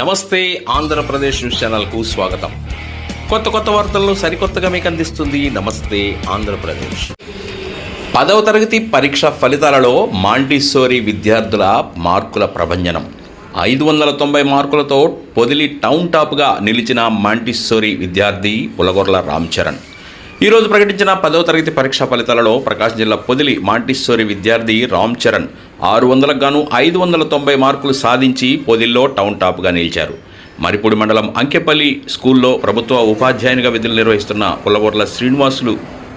నమస్తే ఆంధ్రప్రదేశ్ న్యూస్ ఛానల్కు స్వాగతం. కొత్త కొత్త వార్తలను సరికొత్తగా మీకు అందిస్తుంది నమస్తే ఆంధ్రప్రదేశ్. పదవ తరగతి పరీక్ష ఫలితాలలో మాంటిస్సోరీ విద్యార్థుల మార్కుల ప్రభంజనం. ఐదు వందల తొంభై మార్కులతో పొదిలి టౌన్ టాప్గా నిలిచిన మాంటిస్సోరీ విద్యార్థి పులగొర్ల రామ్ చరణ్ ఈరోజు ప్రకటించిన పదవ తరగతి పరీక్ష ఫలితాలలో ప్రకాశం జిల్లా పొదిలి మాంటిస్సోరి విద్యార్థి రామ్ చరణ్ ఆరు వందలకు గాను ఐదు వందల తొంభై మార్కులు సాధించి పొదిల్లో టౌన్ టాప్గా నిలిచారు. మరిపూడి మండలం అంకెపల్లి స్కూల్లో ప్రభుత్వ ఉపాధ్యాయునిగా విధులు నిర్వహిస్తున్న పుల్లగొర్ల శ్రీనివాసులు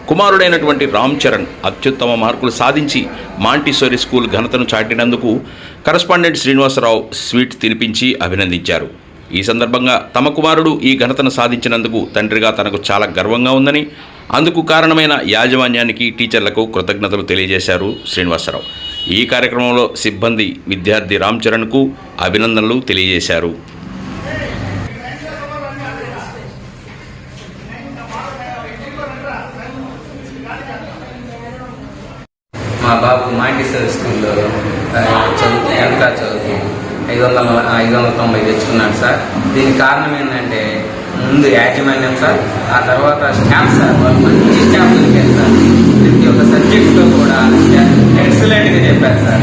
కుమారుడైనటువంటి రామ్ చరణ్ అత్యుత్తమ మార్కులు సాధించి మాంటిసోరి స్కూల్ ఘనతను చాటినందుకు కరస్పాండెంట్ శ్రీనివాసరావు స్వీట్ తినిపించి అభినందించారు. ఈ సందర్భంగా తమ కుమారుడు ఈ ఘనతను సాధించినందుకు తండ్రిగా తనకు చాలా గర్వంగా ఉందని అందుకు కారణమైన యాజమాన్యానికి టీచర్లకు కృతజ్ఞతలు తెలియజేశారు శ్రీనివాసరావు. ఈ కార్యక్రమంలో సిబ్బంది విద్యార్థి రామ్ చరణ్కు అభినందనలు తెలియజేశారు. మా బాబు మాంటిసర్ స్కూల్లో ఆ, చదువు టెన్త్ చదువు చదువుతూ ఐదు వందల ఐదు వందల తొంభై తెచ్చుకున్నాడు సార్. దీనికి కారణం ఏంటంటే ముందు యాజమాన్యం సార్ ఆ తర్వాత స్టాంప్ సార్ వాళ్ళు మంచి స్టాంప్ దొరికారు సార్. చెప్పారు సార్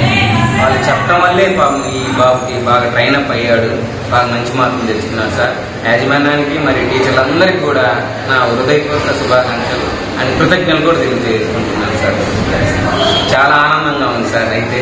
వాళ్ళు చెప్పడం వల్లే పాపం ఈ బాబుకి బాగా ట్రైన్ అప్ అయ్యాడు. బాగా మంచి మార్కులు తెచ్చుకున్నాడు సార్. యాజమాన్యానికి మరి టీచర్లందరికీ కూడా నా హృదయపూర్వక శుభాకాంక్షలు అండ్ కృతజ్ఞతలు కూడా తెలియజేసుకుంటున్నాను సార్. చాలా ఆనందంగా ఉంది సార్ అయితే.